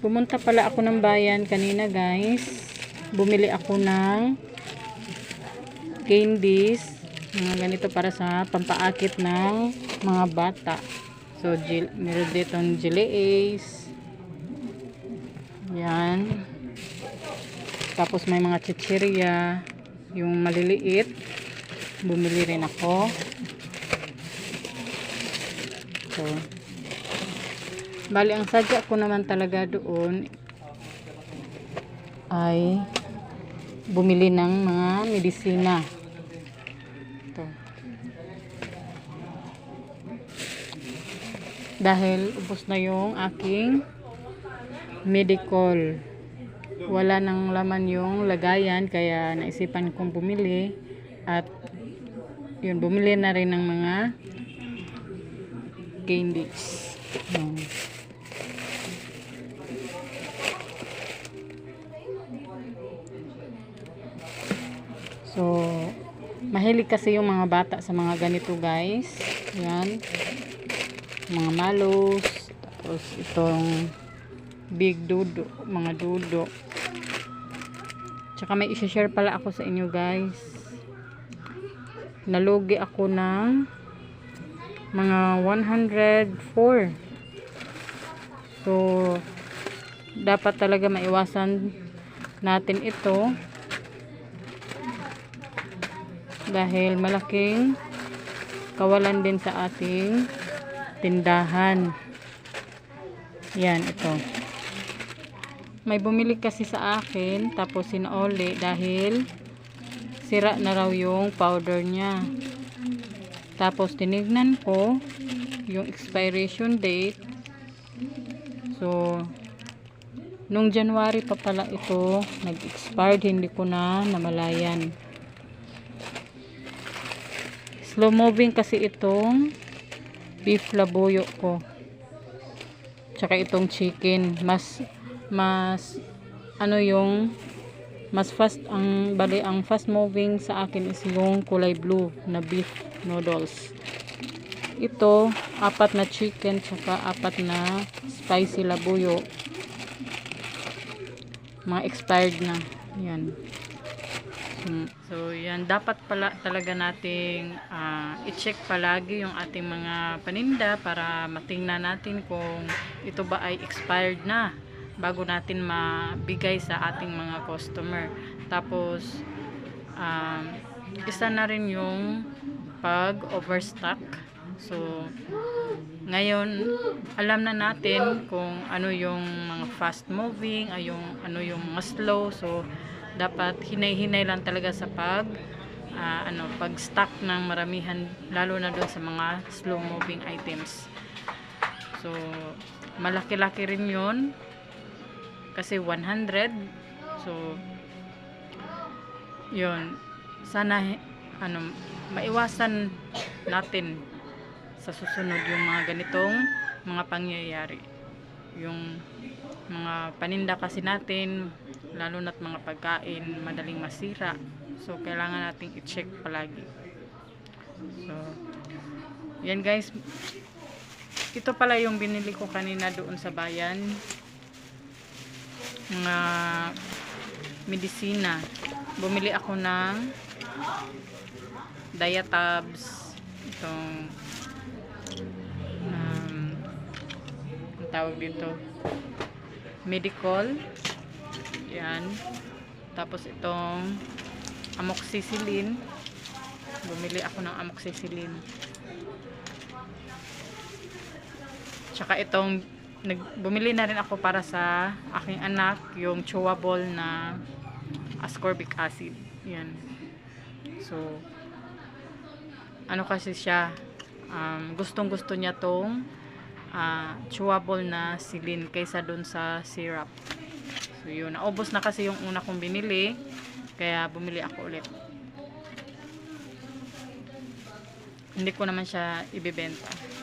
Pumunta pala ako ng bayan kanina guys. Bumili ako ng candies. Mga ganito para sa pampaakit ng mga bata. So, meron ditong jelly ace. Yan. Tapos may mga chichirya. Yung maliliit. Bumili rin ako. So, bali ang sadya ko naman talaga doon ay bumili ng mga medisina. Ito. Dahil ubos na yung aking medical. Wala nang laman yung lagayan kaya naisipan kong bumili at yun bumili na rin ng mga candies. Yan. Mahilig kasi yung mga bata sa mga ganito guys. Yan. Mga malos. Tapos itong big dudo. Mga dudo. Tsaka may isa-share pala ako sa inyo guys. Nalugi ako ng mga 104. So, dapat talaga maiwasan natin ito dahil malaking kawalan din sa ating tindahan. Yan, ito. May bumili kasi sa akin tapos sinauli dahil sira na raw yung powder niya. Tapos tinignan ko yung expiration date. So, nung January pa pala ito nag-expired, hindi ko na namalayan. Slow moving kasi itong beef labuyo ko. Tsaka itong chicken. Mas, mas, ano yung, mas fast, ang, bali, ang fast moving sa akin is yung kulay blue na beef noodles. Ito, apat na chicken, tsaka apat na spicy labuyo. Mga expired na. Yan. Hmm. So, yan. Dapat pala talaga nating ah, i-check palagi yung ating mga paninda para matingnan natin kung ito ba ay expired na bago natin mabigay sa ating mga customer. Tapos, um, isa na rin yung pag-overstock. So, ngayon, alam na natin kung ano yung mga fast moving, ay yung, ano yung mga slow. So, dapat hinay-hinay lang talaga sa pag ah, ano, pag-stock ng maramihan lalo na doon sa mga slow moving items. So, malaki-laki rin 'yon kasi 100. So, 'yon. Sana ano, maiwasan natin sa susunod yung mga ganitong mga pangyayari. Yung mga paninda kasi natin, lalo na't mga pagkain, madaling masira. So, kailangan nating i-check palagi. So, yan guys. Ito pala yung binili ko kanina doon sa bayan. Mga medisina. Bumili ako ng diatabs. Itong um, ang tawag dito? Medical. Yan. Tapos itong amoxicillin. Bumili ako ng amoxicillin. Tsaka itong nag, bumili na rin ako para sa aking anak yung chewable na ascorbic acid. Yan. So ano kasi siya um, gustong gusto niya tong ah, chewable na silin kaysa dun sa syrup. So yun. Naubos na kasi yung una kong binili kaya bumili ako ulit. Hindi ko naman siya ibibenta